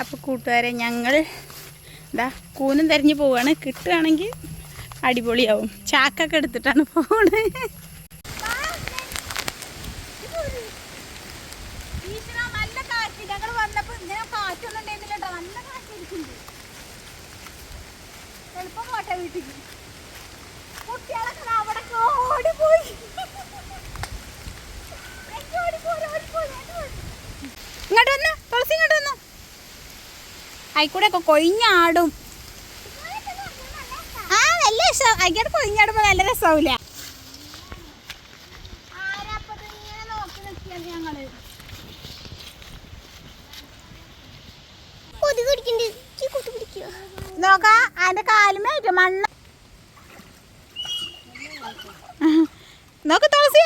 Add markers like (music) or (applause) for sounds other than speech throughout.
അപ്പോൾ കൂട്ടുകാരെ ഞങ്ങൾ ഇതാ കൂനും തെരഞ്ഞു പോവാണ്. കിട്ടുകയാണെങ്കിൽ അടിപൊളിയാവും. ചാക്കൊക്കെ എടുത്തിട്ടാണ് പോണ്. ഇങ്ങോട്ട് വന്ന് തുളസി ഇങ്ങോട്ട് വന്നു. ആയിക്കൂടെ ഒക്കെ കൊഴിഞ്ഞാടും. രസം ആയിക്കോട്ടെ കൊഴിഞ്ഞാടുമ്പോ നല്ല രസാവൂല നോക്കാ അതിന്റെ കാലുമേറ്റ് മണ്ണ്. നോക്ക് തുളസി.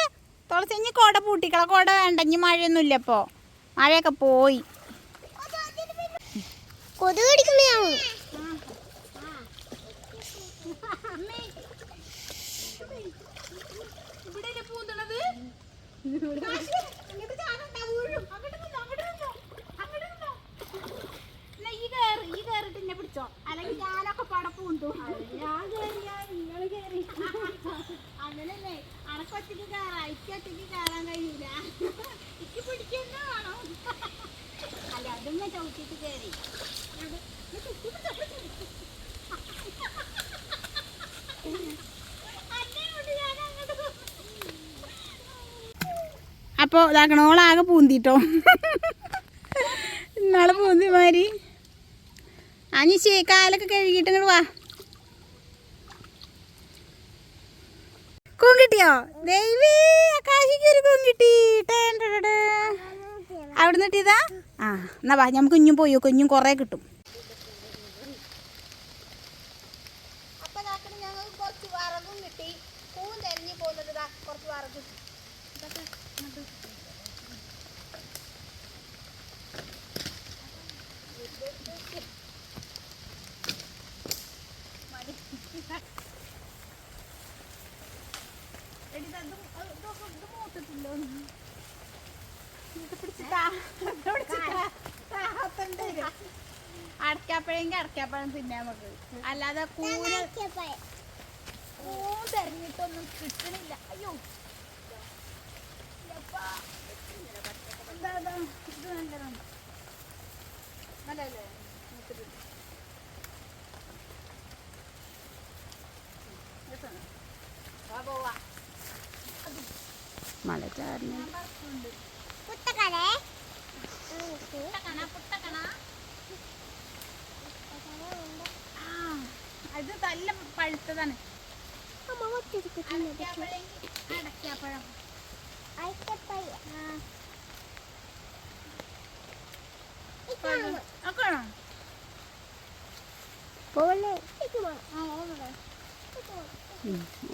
തുളസി ഇനി കോട പൂട്ടിക്കള. കോട വേണ്ട ഇനി മഴയൊന്നുമില്ല ഇപ്പോ. മഴയൊക്കെ പോയി. കൊതുക് കടിക്കുന്നതാണ് അല്ലെങ്കിൽ ഞാനൊക്കെ പടപ്പുണ്ടു ഞാൻ കേറിയാ നിങ്ങൾ കേറി. അങ്ങനല്ലേ അണക്കൊറ്റക്ക് കയറാം എനിക്ക് ഒറ്റയ്ക്ക് കയറാൻ കഴിയൂല എനിക്ക് പിടിക്കുന്ന വേണം അല്ല അതൊന്നും ചവിട്ടിട്ട് കയറി അപ്പോ ഇതാക്കണ ഓളാകെ പൂന്തിട്ടോ. ഇന്നാളെ പൂന്തി മാതിരി. അനിശേ കാലൊക്കെ കഴുകിയിട്ട് ഇങ്ങോട്ട് വാ. കൂൺ കിട്ടിയോ? ദൈവേ ആകാശിക്ക് ഒരു കൂൺ കിട്ടി. ടേൻ ടട ട. കിട്ടിയതാ? ആ എന്നാ വാ നമുക്ക് കുഞ്ഞും പോയോ കുഞ്ഞും കുറേ കിട്ടും. കുറച്ച് വറകും കിട്ടി. പൂൻ തെരഞ്ഞു പോകുന്നത് കുറച്ച് വറക്. അടക്കാപ്പഴെങ്കിൽ അടക്കാപ്പഴം തിന്നാൻ നമുക്ക് അല്ലാതെ ഓ തെരഞ്ഞിട്ടൊന്നും കിട്ടണില്ല. അയ്യോ. ഇതാ, നല്ലതാണ് നല്ലല്ലേ മഴ ചാറിന് അത് നല്ല പഴുത്തതാണ് അടക്കാപ്പഴം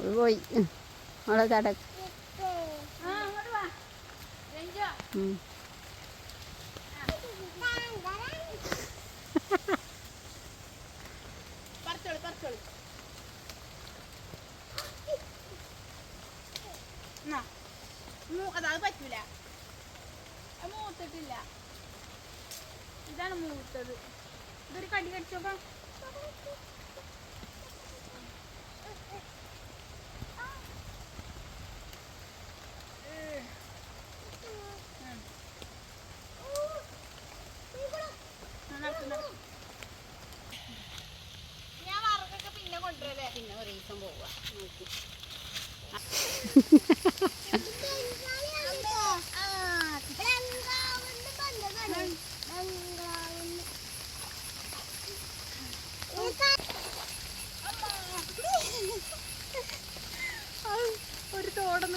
പോയി. വാ രഞ്ജോ പറിച്ചോളൂ പറിച്ചോളൂ എന്നാ മൂ- അത് അത് പറ്റൂല. അത് മൂത്തിട്ടില്ല. ഇതാണ് മൂത്തത്. ഇതൊരു കടി കടിച്ചോക്കാം ഞാൻ വറകൊക്കെ പിന്നെ കൊണ്ടുവരല്ലേ? പിന്നെ ഒരു ദിവസം പോവാ നോക്കി. (laughs)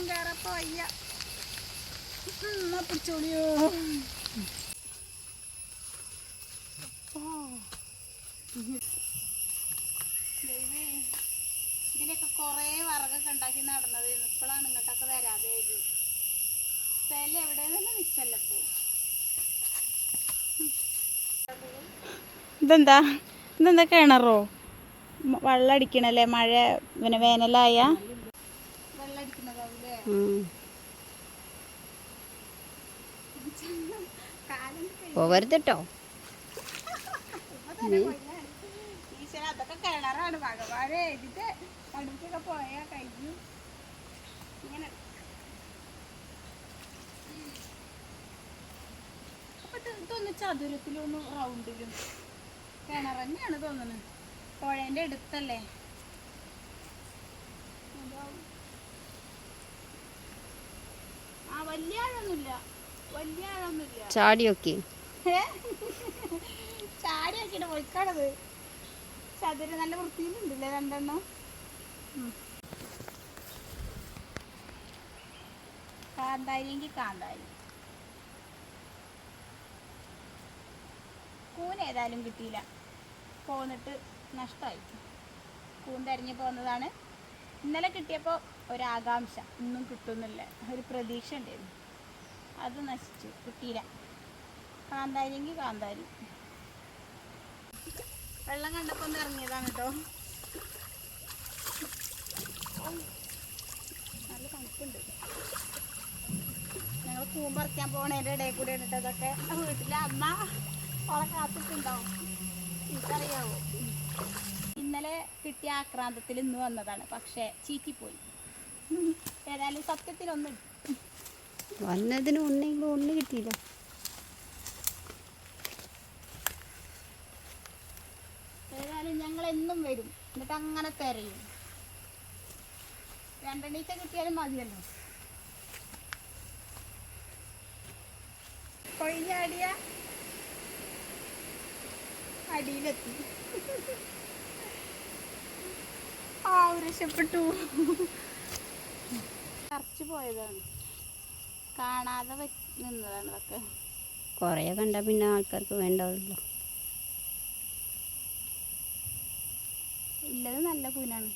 ഒരു തോടൊന്നും കയറപ്പോ വയ്യ പിടിച്ചോളിയോ ഇതിനൊക്കെ കുറേ വറകൊക്കെ ഉണ്ടാക്കി നടന്നത് ഇപ്പോഴാണ് ഇങ്ങോട്ടൊക്കെ വരാതെ ഇത്. സ്ഥലം എവിടെ തന്നെ മിച്ചല്ല ഇപ്പോ? ഇതെന്താ? ഇതെന്താ കിണറോ? വെള്ളം അടിക്കണല്ലേ മഴ പിന്നെ വേനലായ? പോകരുത് കേട്ടോ ഈശ്വര അതൊക്കെ കിണറാണ്. ഭഗവാനെ ഇതിന്റെ അടുത്തൊക്കെ പോയാ കഴിഞ്ഞു. ഇങ്ങനെ. അപ്പൊ ഇത് ഇതൊന്ന് ചതുരത്തിലൊന്ന് റൗണ്ടിലും. കിണർ തന്നെയാണ് തോന്നുന്നത്. പുഴേന്റെ അടുത്തല്ലേ? ചാടിയൊക്കെ. ചാടി ആക്കിയിട്ട് പോയിക്കാണത് ചതുര നല്ല വൃത്തിയിലുണ്ടല്ലേ രണ്ടെണ്ണം? കാന്താരിയെങ്കിൽ കാന്താരി. കൂൻ ഏതായാലും കിട്ടിയില്ല. പോന്നിട്ട് നഷ്ടമായി കൂൻ തെരഞ്ഞു പോകുന്നതാണ് ഇന്നലെ കിട്ടിയപ്പോൾ ഒരാകാംക്ഷ ഇന്നും കിട്ടുന്നില്ല. ഒരു പ്രതീക്ഷ ഉണ്ടായിരുന്നു. അത് നശിച്ചു കിട്ടിയില്ല. കാന്താരിയെങ്കിൽ കാന്താരി. വെള്ളം കണ്ടപ്പോ ഒന്ന് ഇറങ്ങിയതാണ് കേട്ടോ. നല്ല തണുപ്പുണ്ട്. ഞങ്ങൾ കൂമ്പറിക്കാൻ പോണേന്റെ ഇടയിൽ കൂടെ ഇട്ടിട്ട് അതൊക്കെ വീട്ടിലെ അമ്മ ഓളെ കാത്തിട്ടുണ്ടാവും. എനിക്കറിയാവോ? ഇന്നലെ കിട്ടിയ ആക്രാന്തത്തിൽ ഇന്ന് വന്നതാണ്. പക്ഷേ ചീറ്റിപ്പോയി. ഏതായാലും വന്നതിന് ഒന്നെങ്കിലും ഒന്ന് കിട്ടിയില്ല. ഏതായാലും ഞങ്ങൾ എന്നും വരും. എന്നിട്ട് അങ്ങനെ തിരയും. രണ്ടെണ്ണീച്ച കിട്ടിയാലും മതിയല്ലോ. കൊഴിഞ്ഞാടിയ അടിയിലെത്തി. ആ രക്ഷപ്പെട്ടു. പോയതാണ്. കാണാതെ നിന്നതാണ് അതൊക്കെ കുറേ കണ്ടാൽ പിന്നെ ആൾക്കാർക്ക് വേണ്ടതല്ലോ ഇല്ലത് നല്ല കൂനാണ്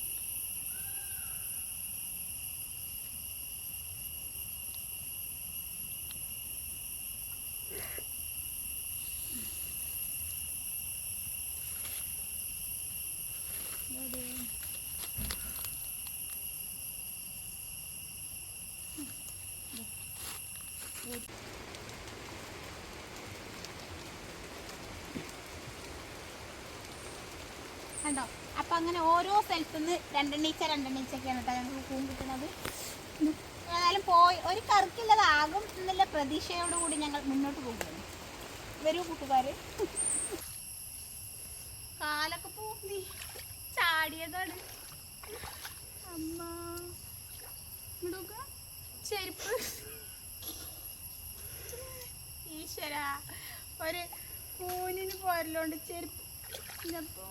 കണ്ടോ? അപ്പൊ അങ്ങനെ ഓരോ സ്ഥലത്തുനിന്ന് രണ്ടെണ്ണീച്ച രണ്ടെണ്ണീച്ചൊക്കെയാണ് കേട്ടോ ഞങ്ങൾക്ക് കൂൺ കിട്ടുന്നത്. ഏതായാലും പോയി. ഒരു കറുക്കില്ലതാകും എന്നുള്ള പ്രതീക്ഷയോടുകൂടി ഞങ്ങൾ മുന്നോട്ട് പോകുകയാണ് വരൂ കൂട്ടുകാർ കാലൊക്കെ പൂന്തി. ചാടിയതാണ്. അമ്മ. ചെരുപ്പ്. ഈശ്വര. ഒരു കൂനിന് പോരലോണ്ട് ചെരുപ്പ്. ഇതപ്പോ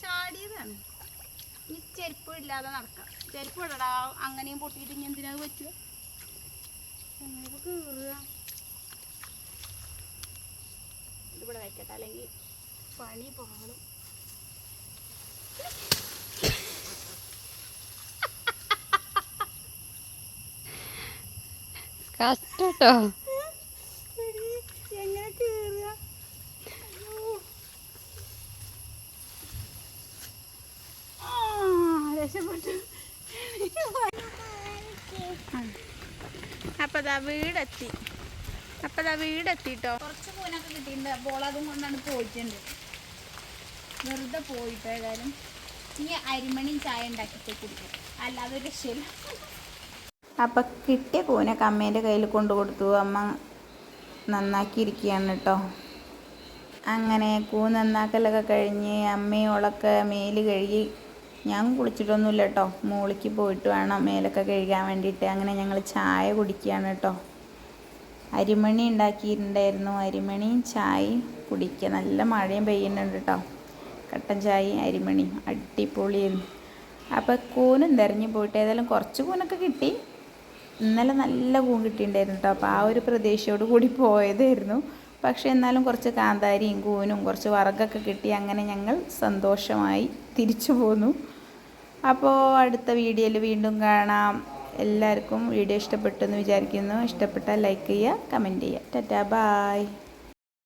ചാടിയതാണ്. ഇനി ചെരുപ്പ് ഇല്ലാതെ നടക്കാം. ചെരുപ്പ് ഇടടാ അങ്ങനെയും പൊട്ടിയിട്ട് ഇനി എന്തിനാ പറ്റുക എങ്ങനെയൊക്കെ കീറുക. ഇവിടെ വയ്ക്കട്ടെ അല്ലെങ്കിൽ പണി പോകണം കഷ്ടട്ടോ എടി, എങ്ങനെ കീറുക അയ്യോ. ആ, രക്ഷപ്പെട്ടു അപ്പൊ ദാ വീടെത്തി. അപ്പൊ ദാ വീടെത്തിട്ടോ. കുറച്ച് പൂനൊക്കെ കിട്ടിയിട്ടുണ്ട്. അപ്പോൾ അതും കൊണ്ടാണ് പോയിട്ടുണ്ട്. വെറുതെ പോയിട്ട് ഏതായാലും. ഇനി അരിമണിയും ചായ ഉണ്ടാക്കിയിട്ട് കുടിക്കും അല്ലാതെ രക്ഷയില്ല. അപ്പൊ കിട്ടിയ പൂനൊക്കെ അമ്മേന്റെ കയ്യിൽ കൊണ്ടു കൊടുത്തു. അമ്മ നന്നാക്കിയിരിക്കുകയാണ് കേട്ടോ. അങ്ങനെ കൂ നന്നാക്കലൊക്കെ കഴിഞ്ഞ് അമ്മയോളൊക്കെ മേൽ കഴുകി ഞാൻ കുളിച്ചിട്ടൊന്നുമില്ല കേട്ടോ മോളിക്ക് പോയിട്ട് വേണം മേലൊക്കെ കഴുകാൻ വേണ്ടിയിട്ട്. അങ്ങനെ ഞങ്ങൾ ചായ കുടിക്കുകയാണ് കേട്ടോ അരിമണി ഉണ്ടാക്കിയിട്ടുണ്ടായിരുന്നു. അരിമണിയും ചായയും കുടിക്കുക. നല്ല മഴയും പെയ്യുന്നുണ്ട് കേട്ടോ കട്ടൻ ചായയും അരിമണിയും. അടിപൊളിയായിരുന്നു. അപ്പോൾ കൂനും തെരഞ്ഞു പോയിട്ട് ഏതായാലും കുറച്ച് കൂനൊക്കെ കിട്ടി. ഇന്നലെ നല്ല കൂൺ കിട്ടിയിട്ടുണ്ടായിരുന്നു കേട്ടോ അപ്പോൾ ആ ഒരു പ്രദേശയോട് കൂടി പോയതായിരുന്നു. പക്ഷേ എന്നാലും കുറച്ച് കാന്താരിയും കൂനും കുറച്ച് വറകൊക്കെ കിട്ടി. അങ്ങനെ ഞങ്ങൾ സന്തോഷമായി തിരിച്ചു പോന്നു. അപ്പോൾ അടുത്ത വീഡിയോയിൽ വീണ്ടും കാണാം. എല്ലാവർക്കും വീഡിയോ ഇഷ്ടപ്പെട്ടു എന്ന് വിചാരിക്കുന്നു. ഇഷ്ടപ്പെട്ടാൽ ലൈക്ക് ചെയ്യുക കമന്റ് ചെയ്യുക. ടാറ്റാ ബായ്